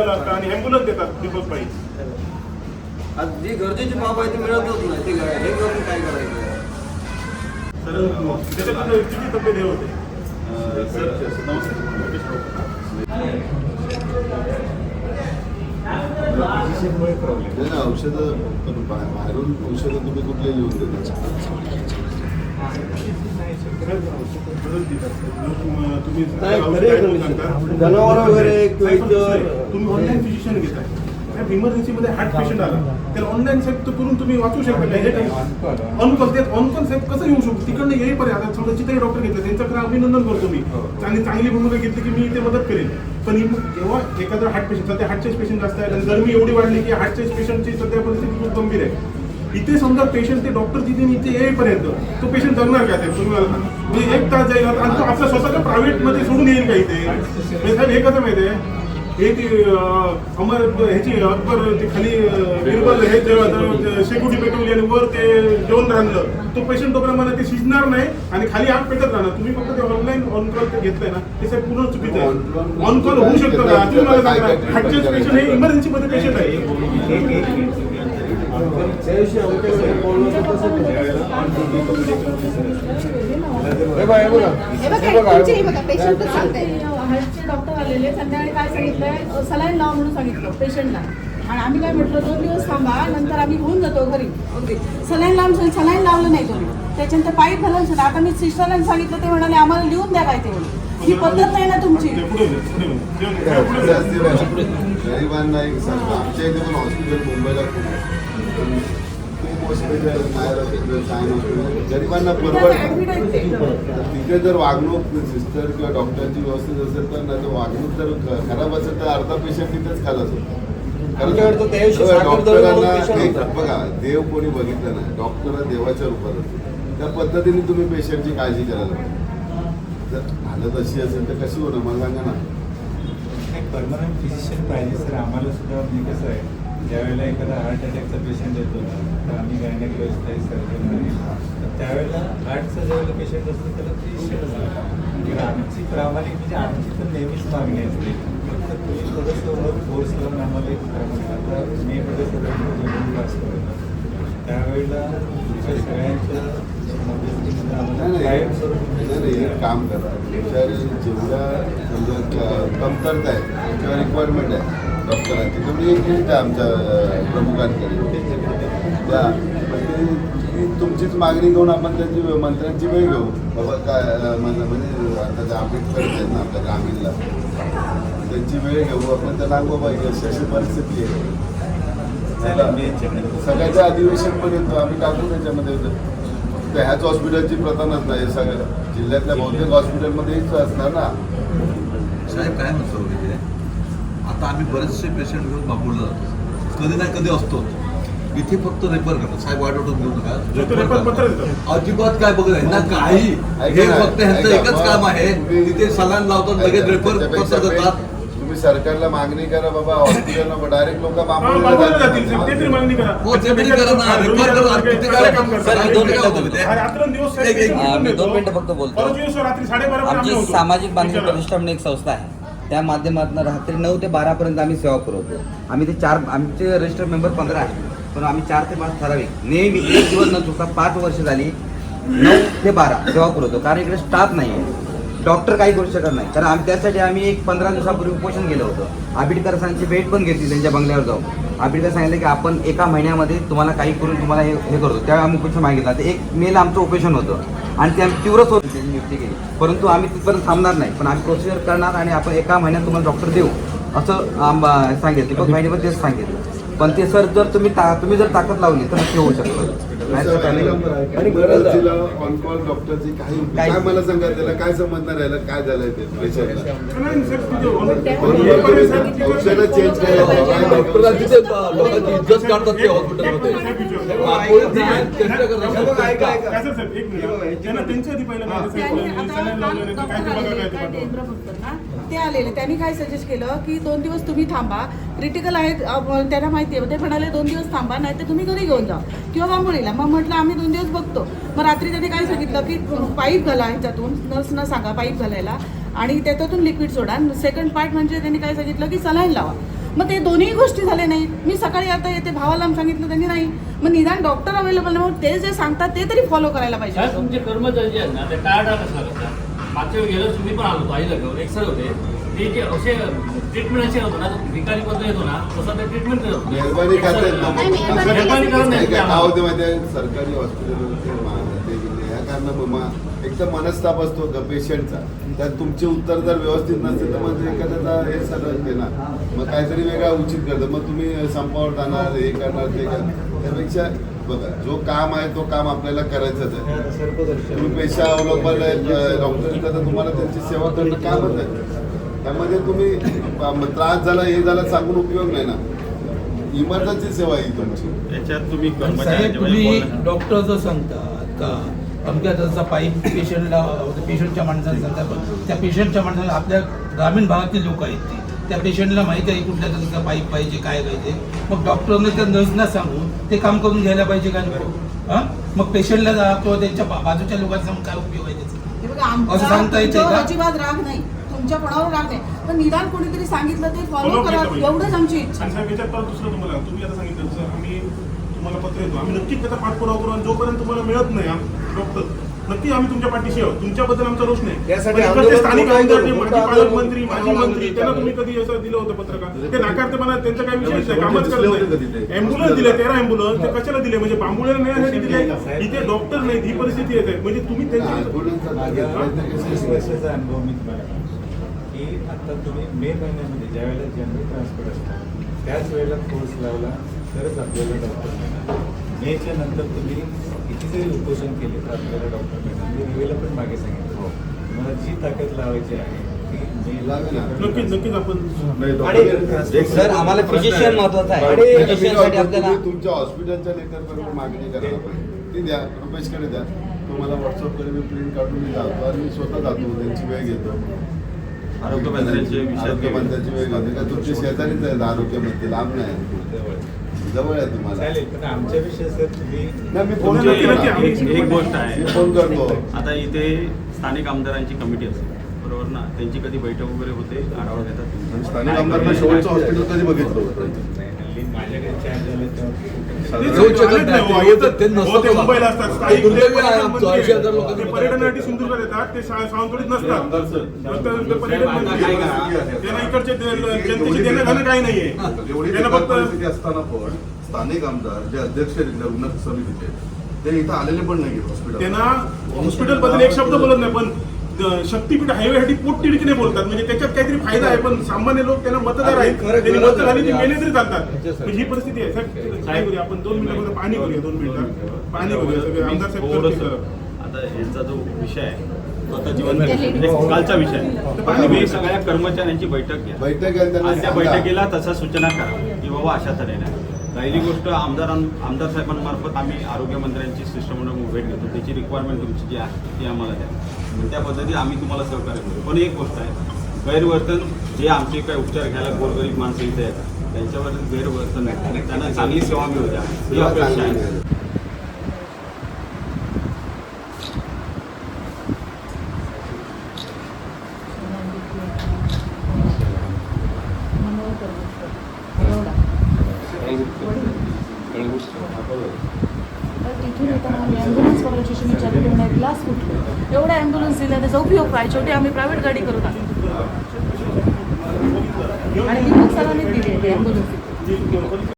Hospital असतं आणि ambulance देतात दीपकबाई आज जी गरजेची बाब आहे ती मिळतच नाही ते काय- हे करून काय करायचं? तर त्याच्यात किती तब्येत हे होते? नाही ना औषधं बाहेरून औषधं तुम्ही कुठले लिहून देता? जनावरं वगैरे किंवा इतर- तुम्ही ऑनलाईन फिजिशियन घेताय साहेब इमर्जन्सीमध्ये हार्ट पेशंट आला. त्याला ऑनलाईन तो करून तुम्ही वाचू शकता नाही हे काही ऑनकॉल ते ऑनकॉल साहेब कसं येऊ शकतो तिकडनं येईपर्यंत आता समजा जिथे डॉक्टर घेतलं त्यांच्याकडे अभिनंदन करतो मी. चांगली चांगली भूमिका घेतली की मी इथे मदत करेन. पण ही जेव्हा एखादा हार्ट पेशंट सध्या हार्टचेच पेशंट जास्त आहे आणि गरमी एवढी वाढली की हार्टचेच पेशंटची सध्या परिस्थिती खूप गंभीर आहे. इथे समजा पेशंट ते डॉक्टर तिथे इथे येईपर्यंत तो पेशंट जगणार काय साहेब तुम्ही मला सांगा. म्हणजे एक तास जाईल आणि तो आपल्या स्वतःच्या प्रायव्हेटमध्ये सोडून येईल का इथे म्हणजे साहेब हे कसं माहिती आहे हे ती अमर ह्याची अकबर ती खाली बिरबल हे शेकोटी पेटवली आणि वर ते जेवण राहिलं तो पेशंट तोपर्यंत ते शिजणार नाही आणि खाली आग पेटत राहणार। तुम्ही फक्त ते ऑनलाईन ऑन कॉल ते घेतलंय ना ते साहेब पूर्ण चुकीचं आहे। ऑन कॉल होऊ शकतं का? तुम्ही मला सांगा पेशंट हे इमर्जन्सी मध्ये पेशंट आहे त्याविषयी आमच्याकडे बोलणं तर तसं हे बघा हे बघा हे बघा तुमचे हे बघा पेशंट तर सांगताय हार्टचे डॉक्टर आलेले संध्याकाळी काय सांगितलंय सलाईन लाव म्हणून सांगितलं पेशंटला आणि आम्ही काय म्हटलं दोन दिवस थांबा नंतर आम्ही होऊन जातो घरी ओके सलाईन लावून सलाईन लावलं नाही तुम्ही त्याच्यानंतर पाईप घालून सुद्धा आता मी सिस्टरला सांगितलं ते म्हणाले आम्हाला लिहून द्या काय ते ही पद्धत नाही ना तुमची गरिबांना एक आमच्या इथे पण हॉस्पिटल मुंबईला खूप आहे. पण खूप hospital Nair hospital Sion hospital गरिबांना. परवडतं तिथे जर वागणूक सिस्टर किंवा डॉक्टरची व्यवस्थित असेल तर नाही तर वागणूक जर खराब असेल तर अर्धा पेशंट तिथेच खालाच होतो डॉक्टरांना. बघा देव कोणी बघितलं नाही डॉक्टर देवाच्या रूपात असतो त्या पद्धतीने तुम्ही पेशंटची काळजी करायला पाहिजे जर हालत अशी असेल तर कशी होणार मला सांगा ना एक परमनंट फिजिशियन पाहिजे सर आम्हाला सुद्धा म्हणजे कसं आहे ज्यावेळेला एखादा हार्ट अटॅकचा पेशंट येतो तर आम्ही गायनेकोलॉजिस्ट आहे सर्जन आहे तर त्यावेळेला हार्टचा ज्यावेळेला पेशंट असतो त्याला लागतो किंवा आमची प्रामाणिक म्हणजे आमची तर नेहमीच मागणी असते. फक्त तुम्ही थोडंसं फोर्स लावून आम्हाला एक प्रामाणिक आता मेमध्ये सगळ्यांना जेवण पास करतो त्यावेळेला तुमच्या नाही नाही. नाही, नाही, एक काम करा. जेवढ्या म्हणजे कमतरता आहे किंवा रिक्वायरमेंट आहे डॉक्टरांची. तुम्ही एक लिस्ट आमच्या प्रमुखांकडे. द्या पण ती ती तुमचीच मागणी घेऊन आपण त्यांची मंत्र्यांची वेळ घेऊ. बाबा काय म्हणजे म्हणजे आता जे आंबेडकर आहेत ना आपल्या ग्रामीणला त्यांची वेळ घेऊ. आपण सांगू बाबा ही अशी अशी परिस्थिती आहे. चालेल, मी याच्याकडे सगळ्याचं अधिवेशन पण येतो. आम्ही टाकू त्याच्यामध्ये. फक्त ह्याच हॉस्पिटलची प्रथा नसणार हे सगळं जिल्ह्यातल्या बहुतेक हॉस्पिटलमध्येच असणार ना. साहेब काय म्हणतो? आता आम्ही बरेचसे पेशंट घेऊन बांबूळला जातो कधी नाही कधी असतो. इथे फक्त रेफर करतात साहेब वाट वाटून घेऊ नका. अजिबात काय बघत आहे ना काही हे ना, फक्त ह्यांचं एकच काम आहे. तिथे सलान लावतात लगेच रेफर पत्र देतात. तुम्ही सरकारला मागणी करा बाबा हॉस्पिटलला डायरेक्ट लोक हा, बांबूला हो, ना, हा, मी दोन. मिनिटं फक्त बोलतो. आमची. सामाजिक बांधणी. प्रतिष्ठा म्हणून एक संस्था आहे. त्या माध्यमातून रात्री नऊ ते बारापर्यंत आम्ही सेवा पुरवतो. आम्ही ते चार आमचे रजिस्टर मेंबर पंधरा आहेत. पण आम्ही चार ते पाच ठराविक. नेहमी एक दिवस न चुकता पाच वर्ष झाली नऊ ते बारा सेवा पुरवतो. कारण इकडे स्टाफ नाही आहे डॉक्टर काही करू शकत नाही. कारण आम्ही त्यासाठी आम्ही एक पंधरा दिवसापूर्वी उपोषण केलं होतं. आबिडकर सरांची भेट पण घेतली त्यांच्या बंगल्यावर जाऊन. आंबेडकर सांगितलं की आपण एका महिन्यामध्ये तुम्हाला काही करून तुम्हाला हे हे करतो. त्यावेळी आम्ही उपोषण मागितलं. ते एक मेला आमचं उपोषण होतं. आणि ते आम्ही तीव्र स्वरूपात त्याची नियुक्ती केली परंतु आम्ही तिथपर्यंत थांबणार नाही. पण आम्ही प्रोसिजर करणार आणि आपण एका महिन्यात तुम्हाला डॉक्टर देऊ. असं आम- सांगितलं. पण तेच सांगितलं. पण ते सर जर तुम्ही ता तुम्ही जर ताकद लावली तर नक्की होऊ शकतं. आणि गरजेला ऑन कॉल डॉक्टरची काही काय- मला सांगा त्याला काय संबंध राहिला काय झालंय ते औषधं चेंज करायला पाहिजे. डॉक्टरांची ते लोकांची इज्जत काढतात ते हॉस्पिटलमध्ये ते आलेले त्यांनी काय सजेस्ट केलं की दोन दिवस तुम्ही थांबा क्रिटिकल आहेत त्यांना माहिती आहे. ते म्हणाले दोन दिवस थांबा नाही तर तुम्ही घरी घेऊन जा. किंवा बांबोळीला. मग म्हटलं आम्ही दोन दिवस बघतो. मग रात्री त्यांनी काय सांगितलं की पाईप घाला ह्याच्यातून नर्सना सांगा पाईप घालायला आणि त्याच्यातून लिक्विड सोडा. सेकंड पार्ट म्हणजे त्यांनी काय सांगितलं की सलाईन लावा. मग ते दोन्ही गोष्टी झाल्या नाहीत. मी सकाळी आता येते भावाला सांगितलं त्यांनी नाही. मग निदान डॉक्टर अवेलेबल नाही मग ते जे सांगतात ते तरी फॉलो करायला पाहिजे. तुमचे कर्मचारी जे आहेत ना ते टाळाटाळ कसला मागच्या वेळी गेलो तुम्ही पण आलो होतो एक्सरे होते. ते जे असे ट्रीटमेंट असे होतो ना भिकारी पद्धत येतो ना तसं ते ट्रीटमेंट करत होते. मेहरबानी मेहरबानी मेहरबानी करत नाही. काय काय होते माहिती आहे सरकारी हॉस्पिटल या कारणामुळे एक तर मनस्ताप असतो का पेशंटचा. त्यात तुमचे उत्तर जर व्यवस्थित नसते तर मग एखाद्याचा हे ते ना मग काहीतरी वेगळा उचित करतं. मग तुम्ही संपावर जाणार हे करणार ते करणार. त्यापेक्षा बघा जो काम आहे तो काम आपल्याला करायचंच आहे. तुम्ही पेशा अवलंबन डॉक्टरचा तर तुम्हाला त्यांची सेवा करणं कामच आहे. त्यामध्ये तुम्ही त्रास झाला हे झाला सांगून उपयोग नाही ना. इमर्जन्सी सेवा आहे ही तुमची. याच्यात तुम्ही साहेब कर्मचाऱ्यांच्या तुम्ही. डॉक्टर जर सांगतात का अमक्या त्याचा पाईप पेशंटला पेशंटच्या माणसाला सांगतात त्या पेशंटच्या माणसाला आपल्या ग्रामीण भागातील लोक आहेत ते. त्या पेशंटला माहिती आहे कुठल्या तऱ्हेचा पाईप पाहिजे काय पाहिजे मग डॉक्टरने त्या नर्सना सांगून ते काम करून घ्यायला पाहिजे का? नको हां? मग पेशंटला जा किंवा त्यांच्या बाजूच्या लोकांना सांगून काय उपयोग आहे त्याचा? हे असं सांगता येते? अजिबात राग नाही. तुमच्या कोणावर राग नाही पण निदान कोणीतरी सांगितलं ते फॉलो करा. एवढंच आमची इच्छा. आणि साहेब याच्यात परत दुसरं तुम्हाला तुम्ही आता सांगितलं जसं आम्ही तुम्हाला पत्र येतो. आम्ही नक्कीच त्याचा पाठपुरावा करू आणि जोपर्यंत तुम्हाला मिळत नाही डॉक्टर नक्की आम्ही तुमच्या पाठीशी आहोत. तुमच्याबद्दल आमचा रोष नाही. स्थानिक आमदार? माजी पालकमंत्री? माजी मंत्री त्यांना तुम्ही कधी असं दिलं होतं पत्रकार? ते नाकारते मला त्यांचा काही विषय नाही कामच करत नाही. अँब्युलन्स दिले तेरा अँब्युलन्स ते कशाला दिले? म्हणजे बांबुळेला नेण्यासाठी दिले. इथे डॉक्टर नाहीत ही परिस्थिती येते म्हणजे तुम्ही त्यांच्या की आता तुम्ही मे महिन्यामध्ये ज्या वेळेला जनरल ट्रान्सपोर्ट असतो त्याच वेळेला कोर्स लावला तरच आपल्याला डॉक्टर मिळणार. मेच्या नंतर तुम्ही किती जरी उपोषण केले तर आपल्याला डॉक्टर मिळणार. मी रिवेला पण मागे सांगितलं. तुम्हाला जी ताकद लावायची आहे मेला. नक्कीच नक्कीच आपण नाही, आणि- डॉक्टर- एक सर आम्हाला फिजिशियन महत्वाचं आहे. तुमच्या हॉस्पिटलच्या लेटर बरोबर मागणी करायला पाहिजे ती द्या रुपेशकडे द्या. तुम्हाला व्हॉट्सअपकडे मी प्रिंट काढून मी जातो आणि मी स्वतः जातो त्यांची वेळ घेतो. आरोग्यमंत्र्यांचे विषय आरोग्यमंत्र्यांची वेळ घेतो का तुमचे शेजारीच आहेत आरोग्यमंत्री? लांब नाही. जवळ आहे तुम्हाला. फोन करतो. एक गोष्ट आहे. फोन आता इथे स्थानिक आमदारांची कमिटी असते. बरोबर ना? त्यांची कधी बैठक वगैरे होते? आढावा घेतात? स्थानिक आमदारांना शेवटचं हॉस्पिटल कधी बघितलं होतं? माझ्याकडे चार्ज झाले हो. मुंबईला असतात पर्यटनासाठी सिंधुदुर्गात येतात ते सावंतवाडीत नसतात. पर्यटन? त्यांना इकडचे जनतेची देणं काही नाहीये. त्यांना फक्त असताना पण स्थानिक आमदार जे अध्यक्ष उन्नत समितीचे ते इथं आलेले पण नाही हॉस्पिटल त्यांना हॉस्पिटलबद्दल एक शब्द बोलत नाही पण शक्तीपीठ हायवेसाठी पोटतिडकीने बोलतात. म्हणजे त्याच्यात काहीतरी फायदा आहे पण सामान्य लोक त्यांना मतदार आहेत. त्यांनी मत झाली ती मेले तरी चालतात. पण ही परिस्थिती आहे. साहेब काय करूया आपण? दोन मिनिटामध्ये पाणी करूया दोन मिनिटात पाणी करूया सगळे आमदार साहेब. आता यांचा जो विषय आहे तो आता जीवन कालचा विषय आहे. सगळ्या कर्मचाऱ्यांची बैठक घ्या. बैठक आणि त्या. बैठकीला तशा सूचना करा की बाबा अशा तऱ्हेने. पहिली गोष्ट आमदारां आमदार साहेबांमार्फत आम्ही आरोग्यमंत्र्यांची शिष्टमंडळ भेट घेतो. त्याची रिक्वायरमेंट तुमची जी आहे ती आम्हाला द्या. त्या पद्धतीने आम्ही तुम्हाला सहकार्य करू. पण एक गोष्ट आहे गैरवर्तन जे आमचे काही उपचार घ्यायला गोरगरीब माणसं इथे येतात त्यांच्यावर गैरवर्तन आहे त्यांना चांगली सेवा मिळू द्या. ही अपेक्षा आहे. आहे. तर तिथून येताना आम्ही ॲम्ब्युलन्स मी विचार करून एक ग्लास फुटलो एवढा ॲम्ब्युलन्स दिला त्याचा उपयोग काय? शेवटी आम्ही प्रायव्हेट गाडी करून आलो. आणि ती सरांनी दिली आहे ॲम्ब्युलन्स